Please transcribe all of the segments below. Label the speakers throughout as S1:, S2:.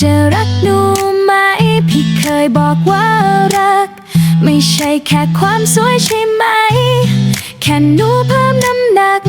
S1: จะรักหนูไหม พี่เคยบอกว่ารัก ไม่ใช่แค่ความสวยใช่ไหม แค่หนูเพิ่มน้ำหนัก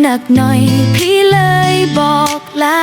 S1: หนักหน่อยพี่เลยบอกลา